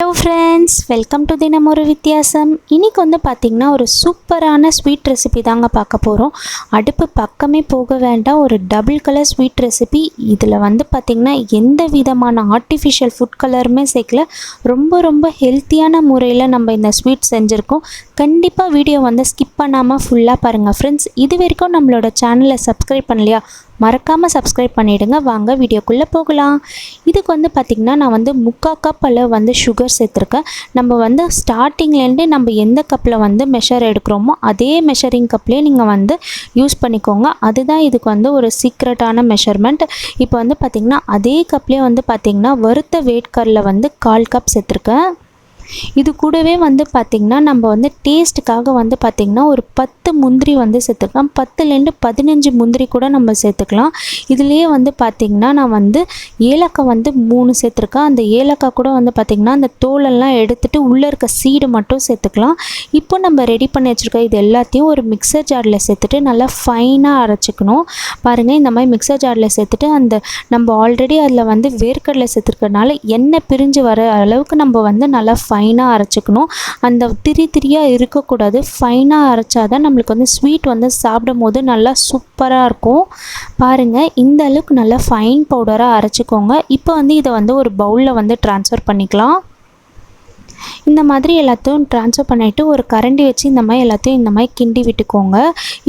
Hello friends welcome to தினம் ஒரு வித்தியாசம் இன்றைக்கி வந்து பார்த்திங்கன்னா ஒரு சூப்பரான ஸ்வீட் ரெசிபி தாங்க பார்க்க போகிறோம் அடுப்பு பக்கமே போக வேண்டாம். ஒரு டபுள் கலர் ஸ்வீட் ரெசிபி இதில் வந்து பார்த்திங்கன்னா எந்த விதமான ஆர்டிஃபிஷியல் ஃபுட் கலருமே சேர்க்கல. ரொம்ப ரொம்ப ஹெல்த்தியான முறையில் நம்ம இந்த ஸ்வீட் செஞ்சுருக்கோம். கண்டிப்பாக வீடியோ வந்து ஸ்கிப் பண்ணாமல் ஃபுல்லாக பாருங்கள் ஃப்ரெண்ட்ஸ் இது வரைக்கும் நம்மளோட சேனலை சப்ஸ்கிரைப் பண்ணலையா? மறக்காமல் சப்ஸ்கிரைப் பண்ணிவிடுங்க வாங்க வீடியோக்குள்ளே போகலாம். இதுக்கு வந்து பார்த்திங்கன்னா நான் வந்து முக்கால் கப் அளவு வந்து சுகர் சேர்த்துருக்கேன். நம்ம வந்து ஸ்டார்டிங்லேருந்து நம்ம எந்த கப்பில் வந்து மெஷர் எடுக்கிறோமோ அதே மெஷரிங் கப்லேயே நீங்கள் வந்து யூஸ் பண்ணிக்கோங்க. அதுதான் இதுக்கு வந்து ஒரு சீக்ரெட்டான மெஷர்மெண்ட் இப்போ வந்து பார்த்திங்கன்னா அதே கப்லேயே வந்து பார்த்திங்கன்னா வறுத்த வேட்கரில் வந்து கால் கப் சேர்த்துருக்கேன். இது கூடவே வந்து பார்த்திங்கன்னா நம்ம வந்து டேஸ்ட்டுக்காக வந்து பார்த்திங்கன்னா ஒரு பத்து முந்திரி வந்து சேர்த்துக்கலாம். பத்துலேருந்து பதினஞ்சு முந்திரி கூட நம்ம சேர்த்துக்கலாம். இதுலேயே வந்து பார்த்திங்கன்னா நான் வந்து ஏலக்காய் வந்து மூணு சேர்த்துருக்கேன். அந்த ஏலக்காய் கூட வந்து பார்த்திங்கன்னா அந்த தோலெல்லாம் எடுத்துகிட்டு உள்ளே இருக்க சீடு மட்டும் சேர்த்துக்கலாம். இப்போ நம்ம ரெடி பண்ணி வச்சுருக்க இது எல்லாத்தையும் ஒரு மிக்சர் ஜாரில் சேர்த்துட்டு நல்லா ஃபைனாக அரைச்சிக்கணும். பாருங்கள் இந்த மாதிரி மிக்சர் ஜாரில் சேர்த்துட்டு அந்த நம்ம ஆல்ரெடி அதில் வந்து வேர்க்கடலை சேர்த்துருக்கறனால எண்ணெய் பிரிஞ்சு வர அளவுக்கு நம்ம வந்து நல்லா ஃபைனாக அரைச்சிக்கணும். அந்த திரி திரியாக இருக்கக்கூடாது. ஃபைனாக அரைச்சா தான் நம்மளுக்கு வந்து ஸ்வீட் வந்து சாப்பிடும் போது நல்லா சூப்பராக இருக்கும். பாருங்கள் இந்த அளவுக்கு நல்லா ஃபைன் பவுடராக அரைச்சிக்கோங்க. இப்போ வந்து இதை வந்து ஒரு பவுலில் வந்து ட்ரான்ஸ்ஃபர் பண்ணிக்கலாம். இந்த மாதிரி எல்லாத்தையும் ட்ரான்ஸ்ஃபர் பண்ணிவிட்டு ஒரு கரண்டி வச்சு இந்த மாதிரி எல்லாத்தையும் இந்த மாதிரி கிண்டி விட்டுக்கோங்க.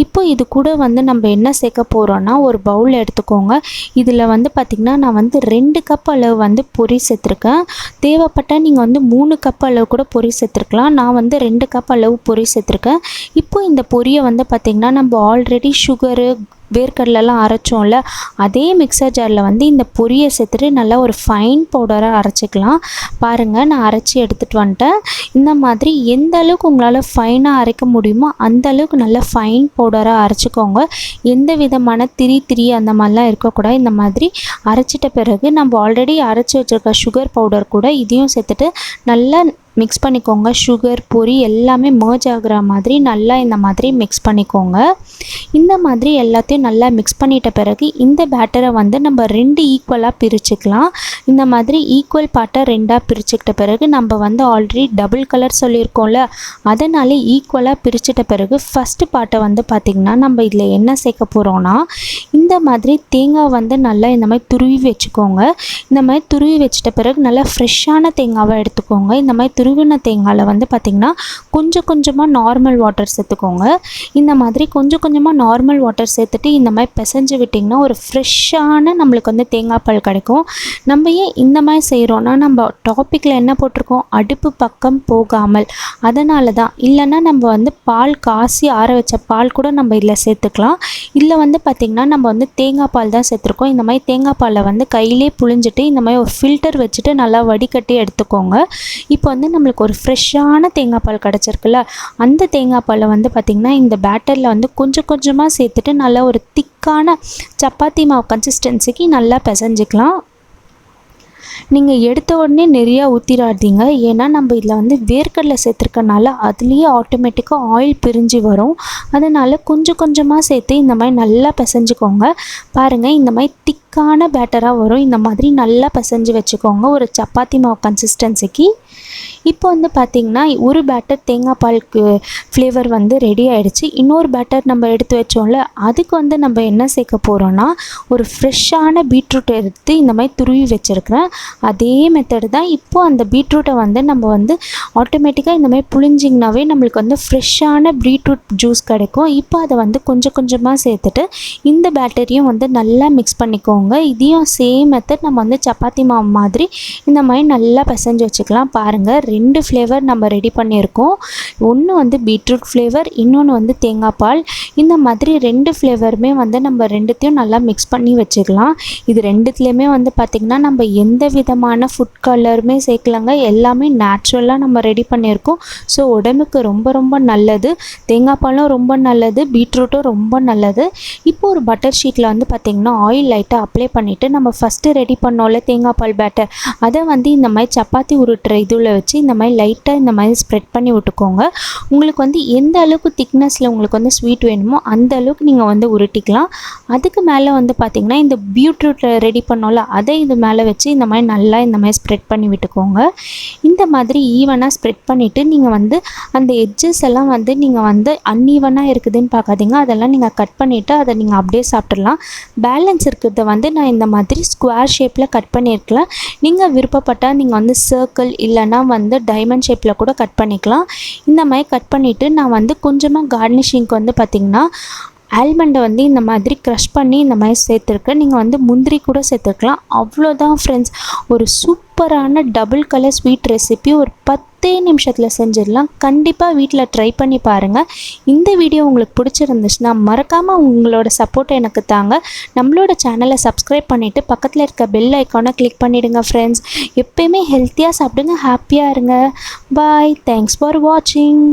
இப்போ இது கூட வந்து நம்ம என்ன சேர்க்க போகிறோன்னா ஒரு பவுல் எடுத்துக்கோங்க. இதில் வந்து பார்த்திங்கன்னா நான் வந்து ரெண்டு கப் அளவு வந்து பொரி சேர்த்துருக்கேன். தேவைப்பட்டால் நீங்கள் வந்து மூணு கப் அளவு கூட பொரி சேர்த்துருக்கலாம். நான் வந்து ரெண்டு கப் அளவு பொரி சேர்த்துருக்கேன். இப்போ இந்த பொரியை வந்து பார்த்திங்கன்னா நம்ம ஆல்ரெடி சுகரு வேர்க்கடலெல்லாம் அரைச்சோம்ல அதே மிக்சர் ஜாரில் வந்து இந்த பொரியை சேர்த்துட்டு நல்லா ஒரு ஃபைன் பவுடராக அரைச்சிக்கலாம். பாருங்கள் நான் அரைச்சி எடுத்துகிட்டு வந்துட்டேன். இந்த மாதிரி எந்த அளவுக்கு உங்களால் ஃபைனாக அரைக்க முடியுமோ அந்த அளவுக்கு நல்லா ஃபைன் பவுடராக அரைச்சிக்கோங்க. எந்த விதமான திரி திரி அந்த மாதிரிலாம் இருக்கக்கூடாது. இந்த மாதிரி அரைச்சிட்ட பிறகு நம்ம ஆல்ரெடி அரைச்சி வச்சுருக்க சுகர் பவுடர் கூட இதையும் சேர்த்துட்டு நல்லா மிக்ஸ் பண்ணிக்கோங்க. சுகர் பொரி எல்லாமே மர்ஜ் ஆகுற மாதிரி நல்லா இந்த மாதிரி மிக்ஸ் பண்ணிக்கோங்க. இந்த மாதிரி எல்லாத்தையும் நல்லா மிக்ஸ் பண்ணிட்ட பிறகு இந்த பேட்டரை வந்து நம்ம ரெண்டு ஈக்குவலாக பிரிச்சுக்கலாம். இந்த மாதிரி ஈக்குவல் பார்ட்டை ரெண்டாக பிரிச்சுக்கிட்ட பிறகு நம்ம வந்து ஆல்ரெடி டபுள் கலர் சொல்லியிருக்கோம்ல அதனாலே ஈக்குவலாக பிரிச்சிட்ட பிறகு ஃபஸ்ட்டு பாட்டை வந்து பார்த்திங்கன்னா நம்ம இதில் என்ன சேர்க்க போகிறோன்னா இந்த மாதிரி தேங்காய் வந்து நல்லா இந்த மாதிரி துருவி வச்சுக்கோங்க. இந்த மாதிரி துருவி வச்சிட்ட பிறகு நல்லா ஃப்ரெஷ்ஷான தேங்காவை எடுத்துக்கோங்க. இந்த மாதிரி துருவின தேங்காயில் வந்து பார்த்திங்கன்னா கொஞ்சம் கொஞ்சமாக நார்மல் வாட்டர் சேர்த்துக்கோங்க. இந்த மாதிரி கொஞ்சம் கொஞ்சமாக நார்மல் வாட்டர் சேர்த்துட்டு இந்த மாதிரி பிசைஞ்சு விட்டிங்கன்னா ஒரு ஃப்ரெஷ்ஷான நம்மளுக்கு வந்து தேங்காய் பால் கிடைக்கும். நம்ம ஏன் இந்த மாதிரி செய்கிறோன்னா நம்ம டாப்பிக்கில் என்ன போட்டிருக்கோம்? அடுப்பு பக்கம் போகாமல். அதனால தான் இல்லைன்னா நம்ம வந்து பால் காசி ஆற வச்ச பால் கூட நம்ம இதில் சேர்த்துக்கலாம். இல்லை வந்து பார்த்திங்கன்னா நம்ம வந்து தேங்காய் பால் தான் சேர்த்துருக்கோம். இந்த மாதிரி தேங்காய் பாலை வந்து கையிலே புழிஞ்சிட்டு இந்த மாதிரி ஒரு ஃபில்டர் வச்சுட்டு நல்லா வடிகட்டி எடுத்துக்கோங்க. இப்போ வந்து நம்மளுக்கு ஒரு ஃப்ரெஷ்ஷான தேங்காய் பால் கிடச்சிருக்குல்ல அந்த தேங்காய் பாலை வந்து பார்த்திங்கன்னா இந்த பேட்டரில் வந்து கொஞ்சம் கொஞ்சமாக சேர்த்துட்டு நல்லா ஒரு திக்கான சப்பாத்தி மாவு கன்சிஸ்டன்சிக்கு நல்லா பிசைஞ்சிக்கலாம். நீங்கள் எடுத்த உடனே நிறையா ஊற்றிடாதீங்க ஏன்னா நம்ம இதில் வந்து வேர்க்கடலை சேர்த்துருக்கனால அதுலேயே ஆட்டோமேட்டிக்காக ஆயில் பிரிஞ்சு வரும். அதனால் கொஞ்சம் கொஞ்சமாக சேர்த்து இந்த மாதிரி நல்லா பிசைஞ்சுக்கோங்க. பாருங்கள் இந்த மாதிரி திக் திக்கான பேட்டராக வரும். இந்த மாதிரி நல்லா பிசைஞ்சு வச்சுக்கோங்க. ஒரு சப்பாத்தி மாவு கன்சிஸ்டன்சிக்கு இப்போ வந்து பார்த்திங்கன்னா ஒரு பேட்டர் தேங்காய் பாலுக்கு ஃப்ளேவர் வந்து ரெடி ஆகிடுச்சு இன்னொரு பேட்டர் நம்ம எடுத்து வச்சோம்ல அதுக்கு வந்து நம்ம என்ன சேர்க்க போகிறோன்னா ஒரு ஃப்ரெஷ்ஷான பீட்ரூட் எடுத்து இந்த மாதிரி துருவி வச்சுருக்கிறேன். அதே மெத்தடு தான் இப்போது அந்த பீட்ரூட்டை வந்து நம்ம வந்து ஆட்டோமேட்டிக்காக இந்த மாதிரி புழிஞ்சிங்கனாவே நம்மளுக்கு வந்து ஃப்ரெஷ்ஷான பீட்ரூட் ஜூஸ் கிடைக்கும். இப்போ அதை வந்து கொஞ்சம் கொஞ்சமாக சேர்த்துட்டு இந்த பேட்டரியும் வந்து நல்லா மிக்ஸ் பண்ணிக்கோங்க. இதையும் சேம் மெத்தட் நம்ம வந்து சப்பாத்தி மாவு மாதிரி இந்த மாதிரி நல்லா பிசைஞ்சு வச்சுக்கலாம். பாருங்கள் ரெண்டு ஃப்ளேவர் நம்ம ரெடி பண்ணியிருக்கோம். ஒன்று வந்து பீட்ரூட் ஃப்ளேவர் இன்னொன்று வந்து தேங்காய் பால். இந்த மாதிரி ரெண்டு ஃப்ளேவருமே வந்து நம்ம ரெண்டுத்தையும் நல்லா மிக்ஸ் பண்ணி வச்சுக்கலாம். இது ரெண்டுத்துலேயுமே வந்து பார்த்திங்கன்னா நம்ம எந்த விதமான ஃபுட் கலருமே சேர்க்கலாங்க. எல்லாமே நேச்சுரலாக நம்ம ரெடி பண்ணியிருக்கோம். ஸோ உடம்புக்கு ரொம்ப ரொம்ப நல்லது. தேங்காய் பாலும் ரொம்ப நல்லது பீட்ரூட்டும் ரொம்ப நல்லது. இப்போ ஒரு பட்டர் ஷீட்டில் வந்து பார்த்திங்கன்னா ஆயில் லைட்டாக அப்ளை பண்ணிவிட்டு நம்ம ஃபஸ்ட்டு ரெடி பண்ணோம்ல தேங்காய் பால் பேட்டர் அதை வந்து இந்த மாதிரி சப்பாத்தி உருட்டுற இதில் வச்சு இந்த மாதிரி லைட்டாக இந்த மாதிரி ஸ்ப்ரெட் பண்ணி விட்டுக்கோங்க. உங்களுக்கு வந்து எந்த அளவுக்கு திக்னஸில் உங்களுக்கு வந்து ஸ்வீட் வேணுமோ அந்த அளவுக்கு நீங்கள் வந்து உருட்டிக்கலாம். அதுக்கு மேலே வந்து பார்த்திங்கன்னா இந்த பீட்ரூட் ரெடி பண்ணோம்ல அதை இது மேலே வச்சு இந்த மாதிரி நல்லா இந்த மாதிரி ஸ்ப்ரெட் பண்ணி விட்டுக்கோங்க. இந்த இந்த மாதிரி ஈவனாக ஸ்ப்ரெட் பண்ணிவிட்டு நீங்கள் வந்து அந்த எட்ஜஸ் எல்லாம் வந்து நீங்கள் வந்து அன்ஈவனாக இருக்குதுன்னு பார்க்காதீங்க. அதெல்லாம் நீங்கள் கட் பண்ணிவிட்டு அதை நீங்கள் அப்படியே சாப்பிட்றலாம் பேலன்ஸ் இருக்கிறத வந்து வந்து நான் இந்த மாதிரி ஸ்கொயர் ஷேப்பில் கட் பண்ணியிருக்கலாம் நீங்கள் விருப்பப்பட்டால் நீங்கள் வந்து சர்க்கிள் இல்லைன்னா வந்து டைமண்ட் ஷேப்பில் கூட கட் பண்ணிக்கலாம். இந்த மாதிரி கட் பண்ணிவிட்டு நான் வந்து கொஞ்சமாக கார்னிஷிங்க்கு வந்து பார்த்திங்கன்னா ஆல்மண்டை வந்து இந்த மாதிரி க்ரஷ் பண்ணி இந்த மாதிரி சேர்த்துருக்கேன். நீங்கள் வந்து முந்திரி கூட சேர்த்துருக்கலாம். அவ்வளோதான் ஃப்ரெண்ட்ஸ் ஒரு சூப்பரான டபுள் கலர் ஸ்வீட் ரெசிபி ஒரு பத்து பத்தே நிமிஷத்தில் செஞ்சிடலாம். கண்டிப்பாக வீட்டில் ட்ரை பண்ணி பாருங்கள் இந்த வீடியோ உங்களுக்கு பிடிச்சிருந்துச்சுன்னா மறக்காமல் உங்களோட சப்போர்ட்டை எனக்கு தாங்க. நம்மளோட சேனலை சப்ஸ்கிரைப் பண்ணிவிட்டு பக்கத்தில் இருக்க பெல் ஐக்கானை கிளிக் பண்ணிவிடுங்க ஃப்ரெண்ட்ஸ் எப்பயுமே ஹெல்த்தியாக சாப்பிடுங்க ஹாப்பியாக இருங்க. பாய் தேங்க்ஸ் ஃபார் வாட்சிங்